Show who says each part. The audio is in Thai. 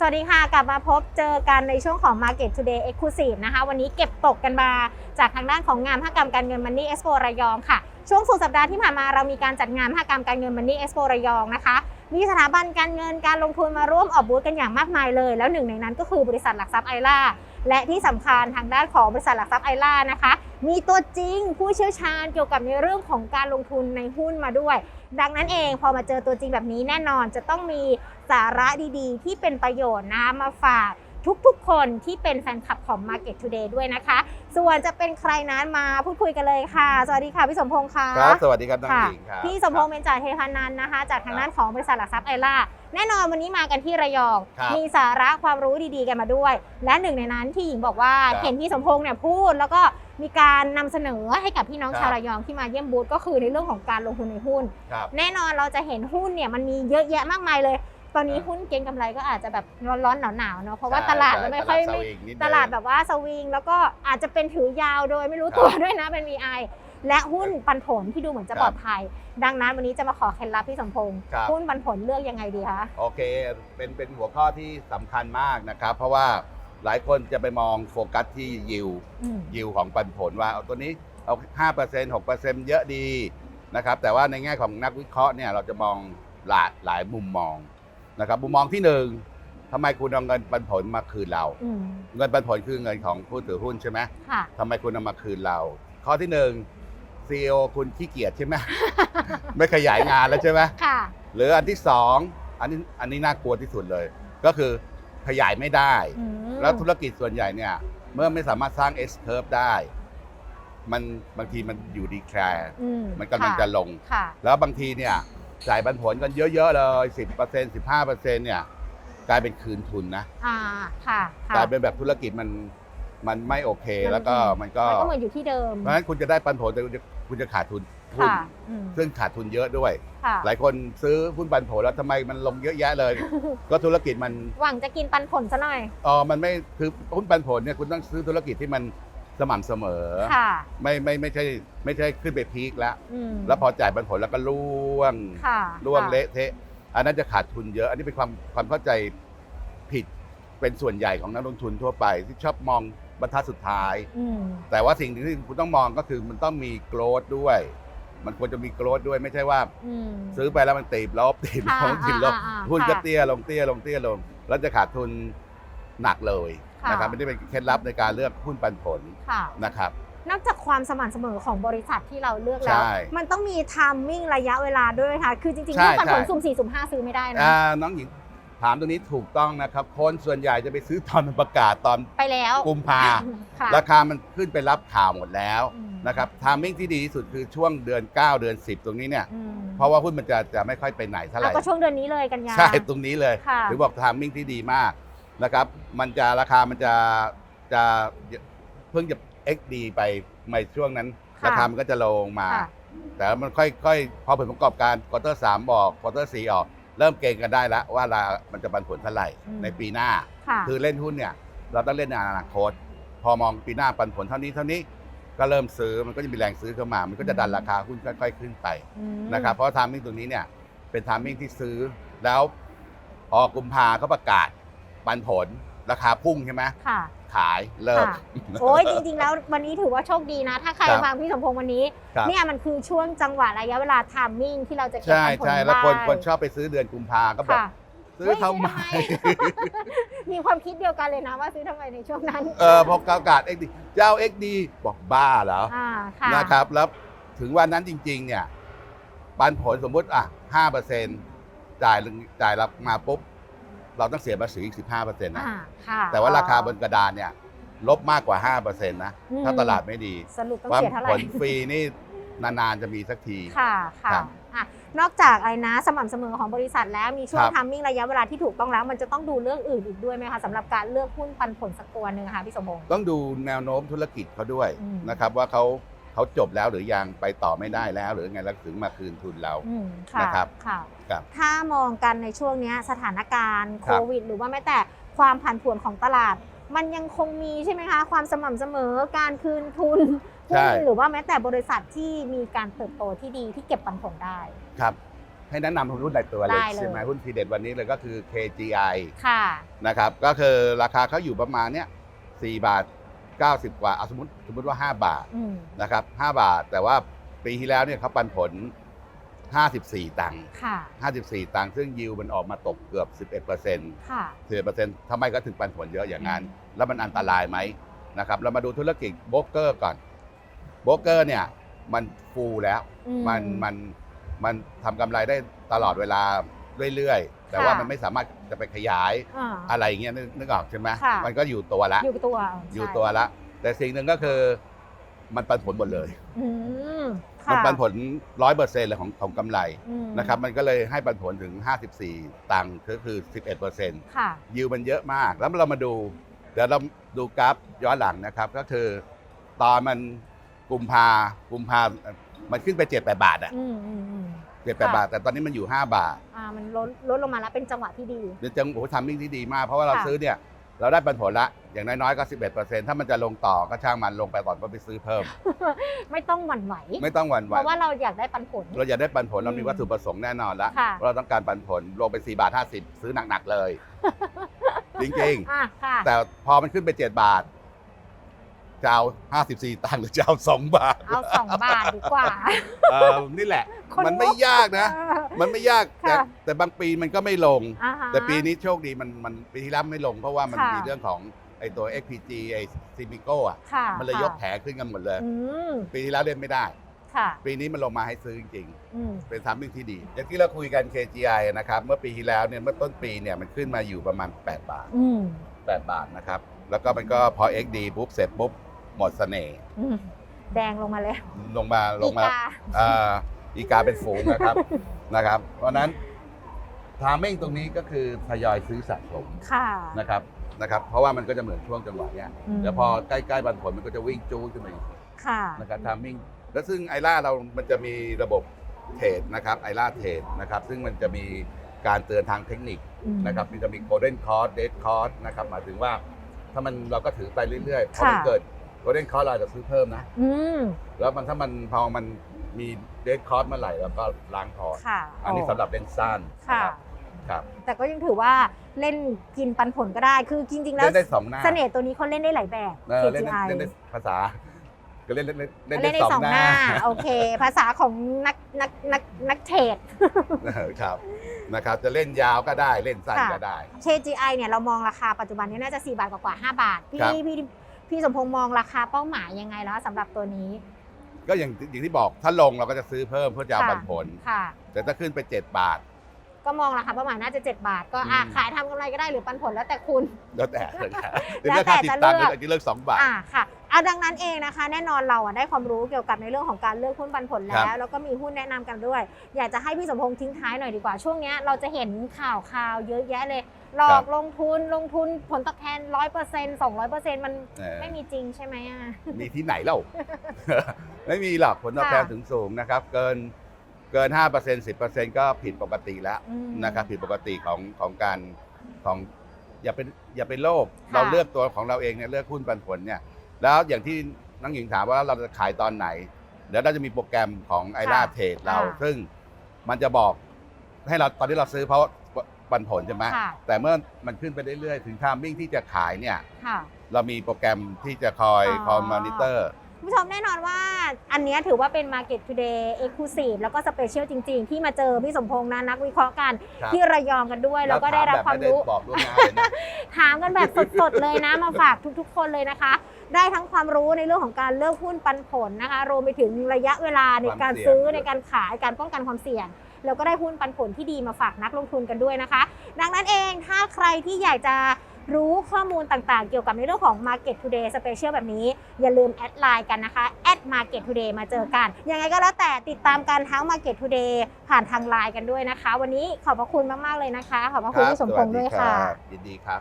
Speaker 1: สวัสดีค่ะ กลับมาพบเจอกันในช่วงของ Market Today Exclusive นะคะ วันนี้เก็บตกกันมาจากทางด้านของงานภาคกรรมการเงินมอนตีเอ็กซ์โประยองค่ะ ช่วงสุดสัปดาห์ที่ผ่านมาเรามีการจัดงานภาคกรรมการเงินมอนตีเอ็กซ์โประยองนะคะมีสถาบันการเงินการลงทุนมาร่วมออกบูธกันอย่างมากมายเลย แล้วหนึ่งในนั้นก็คือบริษัทหลักทรัพย์ไอล่า และที่สำคัญทางด้านของบริษัทหลักทรัพย์ไอล่านะคะ มีตัวจริงผู้เชี่ยวชาญเกี่ยวกับในเรื่องของการลงทุนในหุ้นมาด้วย ดังนั้นเองพอมาเจอตัวจริงแบบนี้แน่นอนจะต้องมีสาระดีๆ ที่เป็นประโยชน์นะมาฝาก ทุกๆ คนที่เป็นแฟนคลับของ Market Today ด้วยนะคะ ส่วนจะเป็นใครนั้นมาพูดคุยกันเลยค่ะ สวัสดีค่ะ พี่สมพงษ์ค่ะ
Speaker 2: ครับ สวัสดีครับน้อง
Speaker 1: ค่ะ
Speaker 2: หญิงครับ
Speaker 1: พี่สมพงษ์เบญจาเทพานันท์นะคะ จากทางด้านของบริษัทหลักทรัพย์ไอล่าแน่นอนวันนี้มากันที่ระยอง
Speaker 2: ครับ
Speaker 1: มีสาระความรู้ดีๆกันมาด้วย และหนึ่งในนั้นที่หญิงบอกว่า
Speaker 2: ครับ
Speaker 1: เห็นพี่สมพงษ์เนี่ยพูด แล้วก็มีการนำเสนอให้กับพี่น้อง
Speaker 2: ครับ
Speaker 1: ชาวระยองที่มาเยี่ยมบูธก็คือในเรื่องของการลงทุนในหุ้น
Speaker 2: ครับ
Speaker 1: แน่นอนเราจะเห็นหุ้นเนี่ยมันมีเยอะแยะมากมายเลยต อนนี้
Speaker 2: ครับ
Speaker 1: หุ้นเก็งกำไรก็อาจจะแบบร้อนๆหนาวๆเนาะเพราะว่า
Speaker 2: ใช่
Speaker 1: ตลาด
Speaker 2: ใช่
Speaker 1: มันไม่ค่อย
Speaker 2: ตลาด
Speaker 1: ไม่
Speaker 2: สวิงนิดนึง
Speaker 1: ตลาดแบบว่าสวิงแล้วก็อาจจะเป็นถือยาวโดยไม่รู้
Speaker 2: ครับ
Speaker 1: ตัวด้วยนะเป็น VI และหุ้นปันผลที่ดูเหมือนจะ
Speaker 2: ครับ
Speaker 1: ปลอดภัย ดังนั้นวันนี้จะมาขอเคล็ดลับพี่สมพงษ์
Speaker 2: ครับ
Speaker 1: หุ้นปันผลเลือกยังไงดีคะ
Speaker 2: โอเคเป็นเป็นหัวข้อที่สำคัญมากนะครับ เพราะว่าหลายคนจะไปมองโฟกัสที่ยิว
Speaker 1: อืม
Speaker 2: ยิวของปันผลว่าเอาตัวนี้เอา 5% 6%เยอะดีนะครับแต่ว่าในแง่ของนักวิเคราะห์เนี่ยเราจะมองหลายหลายมุมมอง นะครับมุมมองที่หนึ่งทำไมคุณเอาเงินปันผลมาคืนเรา
Speaker 1: อืม
Speaker 2: เงินปันผลคือเงินของผู้ถือหุ้นใช่ไหม
Speaker 1: ค่ะ
Speaker 2: ทำไมคุณเอามาคืนเรา ข้อที่หนึ่งซีอคุณขี้เกียจใช่ไหม ไม่ขยายงานแล้วใช่ไหม
Speaker 1: ค่ะ
Speaker 2: หรืออันที่สองอันนี้อันนี้น่ากลัวที่สุดเลย ก็คือขยายไม่ได้
Speaker 1: อืม
Speaker 2: แล้วธุรกิจส่วนใหญ่เนี่ย เมื่อไม่สามารถสร้าง S curve ได้ มันบางทีมันอยู่ดีแคร์
Speaker 1: อื
Speaker 2: มันกำลังจะลง
Speaker 1: ค่ะ
Speaker 2: แล้วบางทีเนี่ย จ่ายปันผลกันเยอะๆเลย10% 15%เนี่ยกลายเป็นคืนทุนนะ
Speaker 1: อ่าค่ะค่ะ
Speaker 2: กลายเป็นแบบธุรกิจมันมันไม่โอเคแล้วก็มันก็
Speaker 1: มันก็เหมือนอยู่ที่เดิม
Speaker 2: เพราะฉะนั้นคุณจะได้ปันผลแต่คุณจะคุณจะขาดทุนหุ้น
Speaker 1: ค่ะอืม
Speaker 2: ซึ่งขาดทุนเยอะด้วย
Speaker 1: ค่ะ
Speaker 2: หลายคนซื้อหุ้นปันผลแล้วทำไมมันลงเยอะแยะเลย ก็ธุรกิจมัน
Speaker 1: หวังจะกินปันผลซะหน่อย
Speaker 2: เออมันไม่คือหุ้นปันผลเนี่ยคุณต้องซื้อธุรกิจที่มัน สม่ำเสมอ
Speaker 1: ค่ะ
Speaker 2: ไม่ไม่ไม่ใช่ไม่ใช่ขึ้นไปพีคแล้ว
Speaker 1: อืม
Speaker 2: แล้วพอจ่ายปันผลแล้วก็ล่วง
Speaker 1: ค่ะ
Speaker 2: ล่วง
Speaker 1: ค่
Speaker 2: เละเทะ อันนั้นจะขาดทุนเยอะ อันนี้เป็นความความเข้าใจผิดเป็นส่วนใหญ่ของนักลงทุนทั่วไป ที่ชอบมองบรรทัดสุดท้าย
Speaker 1: อืม
Speaker 2: แต่ว่าสิ่งที่คุณต้องมองก็คือมันต้องมีโกรดด้วย มันควรจะมีโกรดด้วยไม่ใช่ว่า
Speaker 1: อืม
Speaker 2: ซื้อไปแล้วมันตีบลบตีบล
Speaker 1: ค่ะ
Speaker 2: บตีบลบ
Speaker 1: อ่าอ่าอ่า
Speaker 2: หุ้นก็
Speaker 1: ค่ะ
Speaker 2: เตี้ยลงเตี้ยลงเตี้ยลงแล้วจะขาดทุนหนักเลย
Speaker 1: ค่ะ
Speaker 2: นะครับไม่ได้เป็นเคล็ดลับในการเลือกหุ้นปันผล
Speaker 1: ค่ะ
Speaker 2: นะครับ
Speaker 1: นอกจากความสม่ำเสมอของบริษัทที่เราเลือกแล้ว
Speaker 2: ใช่
Speaker 1: มันต้องมีไทามมิ่งระยะเวลาด้วยค่ะ คือจริงๆ
Speaker 2: ใช่
Speaker 1: เรื่องปันผล
Speaker 2: ใช่
Speaker 1: สุ่มสี่สุ่มห้าซื้อไม่ได้นะ
Speaker 2: อ่าน้องหญิงถามตรงนี้ถูกต้องนะครับ คนส่วนใหญ่จะไปซื้อตอนมันประกาศตอน
Speaker 1: ไปแล้ว
Speaker 2: กุมภา
Speaker 1: ค่ะ
Speaker 2: ราคามันขึ้นไปรับข่าวหมดแล้ว
Speaker 1: อืม
Speaker 2: นะครับทามมิ่งที่ดีที่สุดคือช่วงเดือน 9 เดือน 10 ตรงนี้เนี่ย
Speaker 1: อืม
Speaker 2: เพราะว่าหุ้นมันจะจะไม่ค่อยไปไหนเท่าไห
Speaker 1: แล้ว
Speaker 2: ร่
Speaker 1: ก็ช่วงเดือนนี้เลยกันยา
Speaker 2: ใช่ตรงนี้เลย
Speaker 1: ค่ะ
Speaker 2: ถึงบอกทามมิ่งที่ดีมาก นะครับ มันจะราคามันจะจะเพิ่งจะ XD ไปในช่วงนั้น
Speaker 1: ค่ะ
Speaker 2: ราคามันก็จะลงมา
Speaker 1: ค่ะ
Speaker 2: แต่มันค่อยๆ พอผลประกอบการควอเตอร์สามออกควอเตอร์สี่ออก เริ่มเก่งกันได้แล้วว่ารามันจะปันผลเท่าไหร่
Speaker 1: อืม
Speaker 2: ในปีหน้า
Speaker 1: ค่ะ
Speaker 2: คือเล่นหุ้นเนี่ย เราต้องเล่นในอนาคต พอมองปีหน้าปันผลเท่านี้เท่านี้ก็เริ่มซื้อมันก็จะมีแรงซื้อเข้ามา มันก็จะดันราคาหุ้นค่อยๆขึ้นไป
Speaker 1: อืม
Speaker 2: นะครับเพราะทามมิ่งตรงนี้เนี่ยเป็นทามมิ่งที่ซื้อแล้วพอกุมภาเขาประกาศ ปันผลราคาพุ่งใช่ไหม
Speaker 1: ค่ะ
Speaker 2: ขายเลิก
Speaker 1: ค่ะ โอ้ยจริงๆแล้ววันนี้ถือว่าโชคดีนะ ถ้าใคร
Speaker 2: ครับ
Speaker 1: ฟังพี่สมพงษ์วันนี้
Speaker 2: ครับ
Speaker 1: เนี่ยมันคือช่วงจังหวะระยะเวลาไทามมิ่งที่เราจะเก็บ
Speaker 2: ใช่
Speaker 1: ปันผล
Speaker 2: ใช่
Speaker 1: ได้
Speaker 2: แล้วคนคนชอบไปซื้อเดือนกุมภาก็บอก
Speaker 1: ค่ะ
Speaker 2: ซื้อทำไม
Speaker 1: มีความคิดเดียวกันเลยนะว่าซื้อทำไมในช่วงนั้น
Speaker 2: เออพอประกาศ XD เจ้า XD บอกบ้าเหรอ
Speaker 1: อ่าค่ะ
Speaker 2: นะครับ แล้วถึงวันนั้นจริง ๆ เนี่ย ปันผลสมมุติอะห้าเปอร์เซ็นจ่ายจ่ายรับมาปุ๊บ เราต้องเสียภาษีอีกสิบห้าเปอร์เซ็นต์นะ
Speaker 1: อ่าค่ะ
Speaker 2: แต่ว่าราคาบนกระดานเนี่ยลบมากกว่าห้าเปอร์เซ็นต์นะ
Speaker 1: อืม
Speaker 2: ถ้าตลาดไม่ดี
Speaker 1: สรุปต้อง
Speaker 2: ว่า
Speaker 1: เสียเท่าไห
Speaker 2: ผ
Speaker 1: ร่
Speaker 2: ลฟรีนี่นานๆจะมีสักที
Speaker 1: ค่ะค่ะ
Speaker 2: ครับ
Speaker 1: อะ นอกจากอะไรนะสม่ำเสมอของบริษัทแล้วมีช่วง
Speaker 2: ครับ
Speaker 1: ทัมมิ่งระยะเวลาที่ถูกต้องแล้ว มันจะต้องดูเรื่องอื่นอีกด้วยไหมคะสำหรับการเลือกหุ้นปันผลสักตัวหนึ่งค่ะพี่สมพงษ์
Speaker 2: ต้องดูแนวโน้มธุรกิจเขาด้วย
Speaker 1: อืม
Speaker 2: นะครับว่าเขา เขาจบแล้วหรือยังไปต่อไม่ได้แล้ว หรือไงแล้วถึงมาคืนทุนเรา
Speaker 1: อืมค่ะ
Speaker 2: นะครับ
Speaker 1: ค่ะ
Speaker 2: ครับ
Speaker 1: ถ้ามองกันในช่วงเนี้ยสถานการณ์
Speaker 2: ค
Speaker 1: โครับวิด หรือว่าแม้แต่ความผันผวนของตลาด มันยังคงมีใช่ไหมคะ ความสม่ำเสมอการคืนทุน
Speaker 2: ใช่
Speaker 1: หุ้นหรือว่าแม้แต่บริษัทที่มีการเติบโตที่ดีที่เก็บปันผลได้
Speaker 2: ครับ ให้แนะนำหุ้นในตัวเลย
Speaker 1: ได้เลย
Speaker 2: ใช่ไหมหุ้นทีเด็ดวันนี้เลยก็คือ KGI
Speaker 1: ค่ะ
Speaker 2: นะครับก็คือราคาเขาอยู่ประมาณเนี้ย4บาท 90 กว่าเอาสมมติสมมติว่า 5 บาท
Speaker 1: อืม
Speaker 2: นะครับ 5 บาท แต่ว่าปีที่แล้วเนี่ยเขาปันผล 54 ตังค์
Speaker 1: ค่ะ
Speaker 2: 54 ตังค์ซึ่งยิวมันออกมาตกเกือบ 11เปอร์เซ็นต์
Speaker 1: ค่ะ
Speaker 2: 11เปอร์เซ็นต์ทำไมก็ถึงปันผลเยอะอย่างนั้น แล้วมันอันตรายไหมนะครับเรามาดูธุรกิจโบรกเกอร์ก่อนโบรกเกอร์เนี่ยมันฟูแล้ว
Speaker 1: อื
Speaker 2: มันมันมันทำกำไรได้ตลอดเวลา เรื่อยๆ แต่ว่า
Speaker 1: ค่ะ
Speaker 2: มันไม่สามารถจะไปขยาย
Speaker 1: อ่า
Speaker 2: อะไรอย่างเงี้ยนึกนึกออกใช่ไหม
Speaker 1: ค่ะ
Speaker 2: มันก็อยู่ตัวละ
Speaker 1: อยู่ตัว
Speaker 2: อยู่
Speaker 1: ใช่
Speaker 2: ตัวละ แต่สิ่งหนึ่งก็คือมันปันผลหมดเลย
Speaker 1: อืม
Speaker 2: มัน
Speaker 1: ค่ะ
Speaker 2: ปันผลร้อยเปอร์เซ็นต์เลยของของกำไร
Speaker 1: อืม
Speaker 2: นะครับ มันก็เลยให้ปันผลถึง 54 ตังค์ก็คือ 11เปอร์เซ็นต์
Speaker 1: ค่ะ
Speaker 2: ยิวมันเยอะมาก แล้วเรามาดูเดี๋ยวเราดูกราฟย้อนหลังนะครับ ก็คือตอนมันกุมภากุมภามันขึ้นไป7 8บาทอะ
Speaker 1: อืมอืมอืม
Speaker 2: เจ็ดแปดบาท แต่ตอนนี้มันอยู่ 5 บาท
Speaker 1: อ่ามันลดลดลงมาแล้วเป็นจังหวะที่ดี
Speaker 2: เดี๋ยวจังโอ้โหทำมิ่งที่ดีมาก เพราะว่าเรา
Speaker 1: ค่ะ
Speaker 2: ซื้อเนี่ย เราได้ปันผลละ อย่างน้อยๆก็ 11ถ้ามันจะลงต่อก็ช่างมันลงไปก่อนก็ไปซื้อเพิ่ม
Speaker 1: ไม่ต้องหวั่นไหว
Speaker 2: ไม่ต้องหวั่นไห
Speaker 1: เพ
Speaker 2: ว
Speaker 1: ราะว่าเราอยากได้ปันผล
Speaker 2: เราอยากได้ปันผลเรามี
Speaker 1: อืม
Speaker 2: วัตถุประสงค์แน่นอนแล้ว
Speaker 1: ค่ะ
Speaker 2: เราต้องการปันผลลงไป4บาท50 ซื้อหนักๆเลย จริง
Speaker 1: อะค่ะ
Speaker 2: ๆ แต่พอมันขึ้นไป 7 บาท จะเอา54ตังค์หรือจะเอา2บาท
Speaker 1: เอาสองบาทดีกว่า
Speaker 2: เออนี่แหละ
Speaker 1: คน
Speaker 2: มันไม่
Speaker 1: งก
Speaker 2: ยากนะ
Speaker 1: เออ
Speaker 2: มันไม่ยากแต่
Speaker 1: ค่ะ
Speaker 2: แต่บางปีมันก็ไม่ลง
Speaker 1: อ่าฮะ
Speaker 2: แต่ปีนี้โชคดีมันมันปีที่แล้วไม่ลง เพราะว่ามัน
Speaker 1: ค่ะ
Speaker 2: มีเรื่องของไอ้ตัว XPG ไอ้ซิมิโกอะ
Speaker 1: ค่ะ
Speaker 2: มันเลยยก
Speaker 1: ค่ะ
Speaker 2: แผงขึ้นกันหมดเลย
Speaker 1: อืม
Speaker 2: ปีที่แล้วเล่นไม่ได้
Speaker 1: ค่ะ
Speaker 2: ปีนี้มันลงมาให้ซื้อจริง
Speaker 1: อืม
Speaker 2: ๆเป็นทามมิ่งที่ดีอย่างที่เราคุยกัน KGI นะครับเมื่อปีที่แล้วเนี่ยเมื่อต้นปีเนี่ยมันขึ้นมาอยู่ประมาณ 8 บาท
Speaker 1: อืม
Speaker 2: 8 บาทนะครับ แล้วก็มันก็พอ XD ปุ๊บเสร็จปุ๊บ หมดเสน่ห์
Speaker 1: อืมแดงลงมาเลย
Speaker 2: ลงมาลงมา
Speaker 1: อีกา
Speaker 2: อ่าอีกาเป็นฝูงนะครับ นะครับ เพราะฉะนั้นทามมิ่งตรงนี้ก็คือทยอยซื้อสะสม
Speaker 1: ค่ะ
Speaker 2: นะครับนะครับ เพราะว่ามันก็จะเหมือนช่วงจังหวะเนี้ย
Speaker 1: อืม
Speaker 2: แล้วพอใกล้ๆบันผลมันก็จะวิ่งจู้ขึ้นมาอีก
Speaker 1: ค่ะ
Speaker 2: นะครับทามมิ่งแล้วซึ่งไอล่าเรามันจะมีระบบเทรดนะครับไอล่าเทรดนะครับ ซึ่งมันจะมีการเตือนทางเทคนิค
Speaker 1: อืม
Speaker 2: นะครับมันจะมีโกลเด้นคอร์สเดดคอร์สนะครับหมายถึงว่าถ้ามันเราก็ถือไปเรื่อยๆพอมัน
Speaker 1: ค่ะ
Speaker 2: เกิดโก ลเด้นคอร์สเราอาจจะซื้อเพิ่มนะ
Speaker 1: อืม
Speaker 2: แล้วมันถ้ามันพอมันมีเดดคอร์สเมื่อไหร่เราก็ล้างพอร์ต
Speaker 1: ค่ะ
Speaker 2: อันนี้สำหรับเล่นสั้น
Speaker 1: ค่ะ
Speaker 2: นะครับครับ
Speaker 1: แต่ก็ยังถือว่าเล่นกินปันผลก็ได้ คือจริง ๆ แล้ว
Speaker 2: เล่นได้สองหน้า
Speaker 1: เสน่ห์ตัวนี้เขาเล่นได้หลายแบบ
Speaker 2: เออเล่นได้
Speaker 1: KGI
Speaker 2: เล่นได้ภาษา ก็เล่นเล่นเล่นเล่น
Speaker 1: เล่น
Speaker 2: ได้
Speaker 1: ได้
Speaker 2: ส
Speaker 1: ส
Speaker 2: อ
Speaker 1: องง
Speaker 2: ห
Speaker 1: ห
Speaker 2: น้า
Speaker 1: น้า โอเค ภาษาของนักนักนักนักเทรด
Speaker 2: ครับนะครับ จะเล่นยาวก็ได้เล่นสั้น
Speaker 1: ค่ะ
Speaker 2: ก็ได้
Speaker 1: KGI เนี่ยเรามองราคาปัจจุบันนี้น่าจะ 4 บาทกว่าๆ5บาท พี่
Speaker 2: ครับ
Speaker 1: พี่ พี่สมพงษ์มองราคาเป้าหมายยังไงแล้วสำหรับตัวนี้
Speaker 2: ก็อย่างอย่างที่บอกถ้าลงเราก็จะซื้อเพิ่มเพื่อจะเอา
Speaker 1: ค่ะ
Speaker 2: ปันผล
Speaker 1: ค่ะ
Speaker 2: แต่ถ้าขึ้นไป 7 บาท
Speaker 1: ก็มองราคาเป้าหมายน่าจะ 7 บาท ก็อะ
Speaker 2: อืม
Speaker 1: ขายทำกำไรก็ได้หรือปันผลแล้วแต่คุณ
Speaker 2: แล้วแต่แล้วแต่
Speaker 1: แล้ว
Speaker 2: เลือก
Speaker 1: แต่
Speaker 2: ค่าติด
Speaker 1: จะ
Speaker 2: ตังค์
Speaker 1: เลือก
Speaker 2: ก็จะเลือกสองบาท
Speaker 1: อ่าค่ะเอาดังนั้นเองนะคะ แน่นอนเราอะได้ความรู้เกี่ยวกับในเรื่องของการเลือกหุ้นปันผล
Speaker 2: ครั
Speaker 1: แล้ว
Speaker 2: บ
Speaker 1: แล้วก็มีหุ้นแนะนำกันด้วย อยากจะให้พี่สมพงษ์ทิ้งท้ายหน่อยดีกว่าช่วงเนี้ยเราจะเห็นข่าวข่าวเยอะแยะเลย หลอกลงทุนลงทุนผลตอบแทนร้อยเปอร์เซ็นต์สองร้อยเปอร์เซ็นต์มัน
Speaker 2: เออ
Speaker 1: ไม่มีจริงใช่ไหมอะ
Speaker 2: มีที่ไหนเล่า ไม่มีหรอกผลตอบแทน
Speaker 1: ค่ะ
Speaker 2: ถึงสูงนะครับ เกินเกิน5% 10%ก็ผิดปกติแล้ว
Speaker 1: อืม
Speaker 2: นะครับผิดปกติของของการของอย่าเป็นอย่าเป็นโลภ
Speaker 1: ค่ะ
Speaker 2: เราเลือกตัวของเราเองเนี่ยเลือกหุ้นปันผลเนี่ยแล้วอย่างที่น้องหญิงถามว่าเราจะขายตอนไหน เดี๋ยวเราจะมีโปรแกรมของไอร่าเทรดเรา
Speaker 1: อ่า
Speaker 2: ซึ่งมันจะบอกให้เราตอนที่เราซื้อเพราะ ปันผลใช่ไหม
Speaker 1: ค่ะ
Speaker 2: แต่เมื่อมันขึ้นไปเรื่อยๆ ถึงทามมิ่งที่จะขายเนี่ย
Speaker 1: ค่ะ
Speaker 2: เรามีโปรแกรมที่จะคอย
Speaker 1: อ๋อ
Speaker 2: คอยมอนิเตอร์
Speaker 1: คุณผู้ชมแน่นอนว่าอันเนี้ยถือว่าเป็น Market Today Exclusive แล้วก็สเปเชียลจริงๆ ที่มาเจอพี่สมพงษ์นะนักวิเคราะห์กัน
Speaker 2: ครับ
Speaker 1: ที่ระยองกันด้วย แล้วก็ได้รับความรู้
Speaker 2: แล้ถแบบไม่ได้บอกล่วงหน้าเลยนะ
Speaker 1: ถามกันแบบสดๆ เลยนะ มาฝากทุกๆ คนเลยนะคะ ได้ทั้งความรู้ในเรื่องของการเลือกหุ้นปันผลนะคะ รวมไปถึงระยะเวลาในการ
Speaker 2: ความเสี่ยง
Speaker 1: ซื้อในการขายการป้องกันความเสี่ยง แล้วก็ได้หุ้นปันผลที่ดีมาฝากนักลงทุนกันด้วยนะคะ ดังนั้นเองถ้าใครที่อยากจะรู้ข้อมูลต่างๆ เกี่ยวกับในเรื่องของ Market Today Special แบบนี้ อย่าลืมแอดไลน์กันนะคะแอด Market Today มาเจอกัน ยังไงก็แล้วแต่ติดตามกันทั้ง Market Today ผ่านทางไลน์กันด้วยนะคะ วันนี้ขอบพระคุณมากๆเลยนะคะ ขอบพระคุณพี่สมพงษ์ด้วยค่ะ
Speaker 2: ยินดีครับ